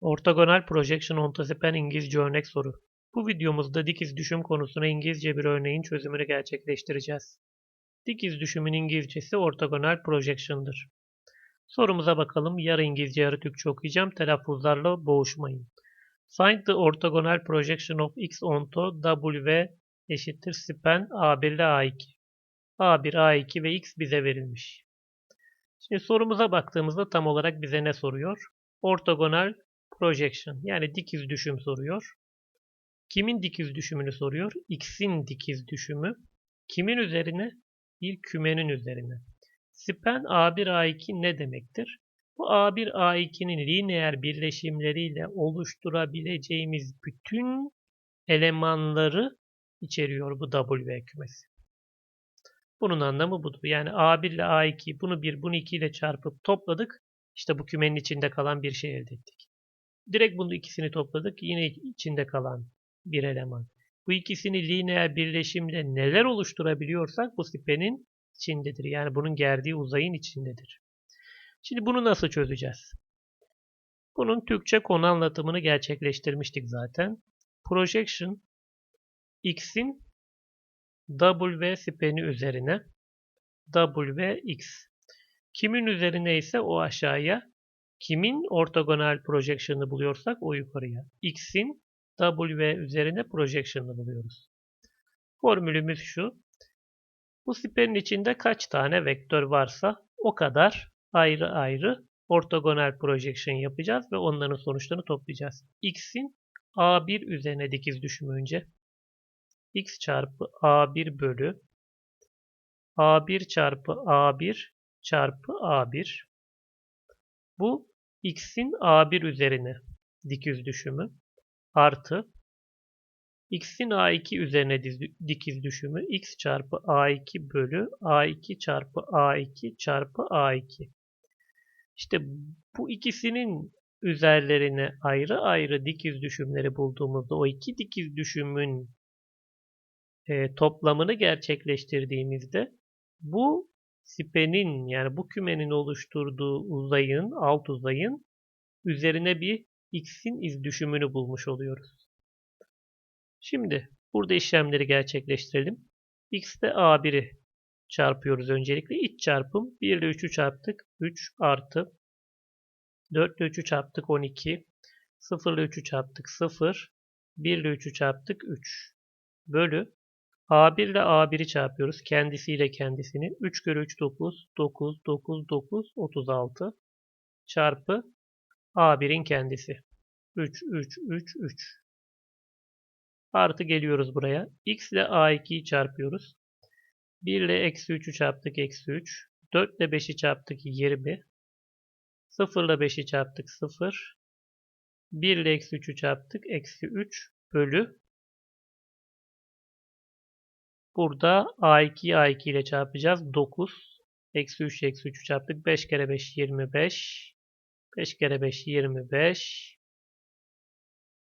Ortogonal Projection on the Span İngilizce örnek soru. Bu videomuzda dikiz düşüm konusuna İngilizce bir örneğin çözümünü gerçekleştireceğiz. Dikiz düşümün İngilizcesi ortogonal projection'dır. Sorumuza bakalım. Yarı İngilizce yarı Türkçe okuyacağım. Telaffuzlarla boğuşmayın. Find the orthogonal projection of x onto w eşittir span a1 ile a2. a1, a2 ve x bize verilmiş. Şimdi sorumuza baktığımızda tam olarak bize ne soruyor? Ortogonal projection yani dikiz düşüm soruyor. Kimin dikiz düşümünü soruyor? X'in dikiz düşümü. Kimin üzerine? Bir kümenin üzerine. Span A1 A2 ne demektir? Bu A1 A2'nin lineer birleşimleriyle oluşturabileceğimiz bütün elemanları içeriyor bu W kümesi. Bunun anlamı budur. Yani A1 ile A2 bunu 1 bunu 2 ile çarpıp topladık. İşte bu kümenin içinde kalan bir şey elde ettik. Direkt bunu ikisini topladık. Yine içinde kalan bir eleman. Bu ikisini lineer birleşimle neler oluşturabiliyorsak bu span'in içindedir. Yani bunun gerdiği uzayın içindedir. Şimdi bunu nasıl çözeceğiz? Bunun Türkçe konu anlatımını gerçekleştirmiştik zaten. Projection x'in w span'i üzerine w x. Kimin üzerine ise o aşağıya, kimin ortogonal projection'ı buluyorsak o yukarıya. x'in w üzerine projection'ı buluyoruz. Formülümüz şu. Bu span'in içinde kaç tane vektör varsa o kadar ayrı ayrı ortogonal projection yapacağız ve onların sonuçlarını toplayacağız. x'in a1 üzerine dikiz düşümü x çarpı a1 bölü a1 çarpı a1 çarpı a1. Bu x'in a1 üzerine dikiz düşümü artı x'in a2 üzerine dikiz düşümü x çarpı a2 bölü a2 çarpı a2 çarpı a2. İşte bu ikisinin üzerlerine ayrı ayrı dikiz düşümleri bulduğumuzda o iki dikiz düşümün e, toplamını gerçekleştirdiğimizde bu span'in yani bu kümenin oluşturduğu uzayın, alt uzayın üzerine bir x'in iz düşümünü bulmuş oluyoruz. Şimdi burada işlemleri gerçekleştirelim. x'te a1'i çarpıyoruz öncelikle. İç çarpım 1 ile 3'ü çarptık. 3 artı 4 ile 3'ü çarptık 12. 0 ile 3'ü çarptık 0. 1 ile 3'ü çarptık 3. Bölü A1 ile A1'i çarpıyoruz. Kendisiyle kendisini. 3 kere 3 9. 9, 9, 9, 36. Çarpı A1'in kendisi. 3, 3, 3, 3. Artı geliyoruz buraya. X ile A2'yi çarpıyoruz. 1 ile eksi 3'ü çarptık. Eksi 3. 4 ile 5'i çarptık. 20. 0 ile 5'i çarptık. 0. 1 ile eksi 3'ü çarptık. Eksi 3 bölü Burada A2'yi A2 ile çarpacağız. 9. Eksi 3 eksi 3'ü çarptık. 5 kere 5 25. 5 kere 5 25.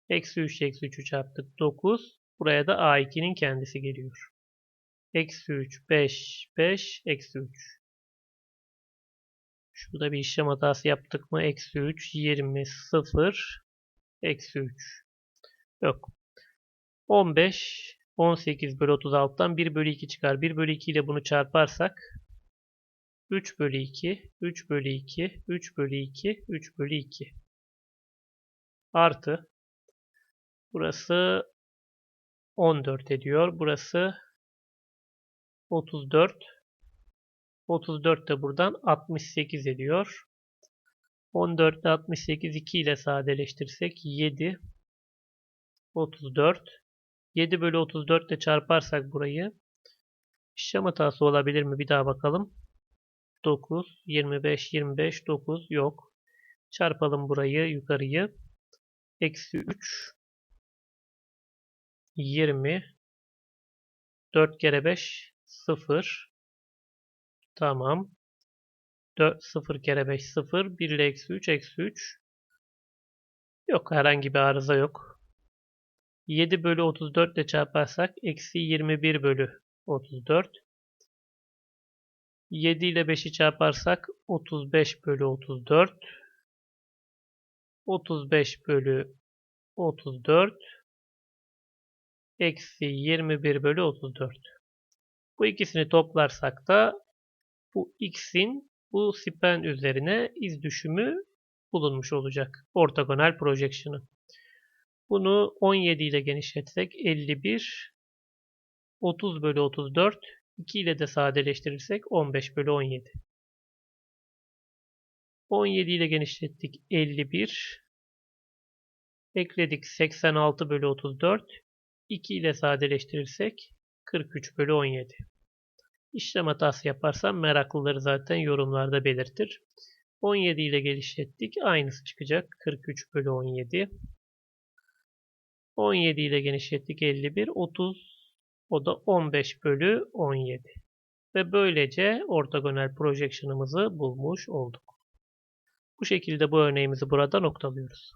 Eksi 3 eksi 3'ü çarptık. 9. Buraya da A2'nin kendisi geliyor. Eksi 3 5 5 eksi 3. Şurada bir işlem hatası yaptık mı? Eksi 3 20 0 eksi 3. Yok. 15 18 bölü 36'dan 1 bölü 2 çıkar. 1 bölü 2 ile bunu çarparsak 3 bölü 2, 3 bölü 2, 3 bölü 2, 3 bölü 2. Artı. Burası 14 ediyor. Burası 34. 34 de buradan 68 ediyor. 14 ile 68 2 ile sadeleştirsek 7 34 7 bölü 34 ile çarparsak burayı işlem hatası olabilir mi? Bir daha bakalım. 9, 25, 25, 9 yok. Çarpalım burayı yukarıyı. Eksi 3, 20, 4 kere 5, 0. Tamam. 4, 0 kere 5, 0. 1 ile eksi 3, eksi 3. Yok herhangi bir arıza yok. 7 bölü 34 ile çarparsak eksi 21 bölü 34. 7 ile 5'i çarparsak 35 bölü 34. 35 bölü 34 eksi 21 bölü 34. Bu ikisini toplarsak da bu x'in bu span üzerine iz düşümü bulunmuş olacak. Ortogonal projection'ı. Bunu 17 ile genişletsek 51 30 bölü 34 2 ile de sadeleştirirsek 15 bölü 17. 17 ile genişlettik 51 ekledik 86 bölü 34 2 ile sadeleştirirsek 43 bölü 17. İşlem hatası yaparsam meraklıları zaten yorumlarda belirtir. 17 ile genişlettik. Aynısı çıkacak. 43 bölü 17. 17 ile genişlettik 51. 30. O da 15 bölü 17. Ve böylece ortogonal projection'ımızı bulmuş olduk. Bu şekilde bu örneğimizi burada noktalıyoruz.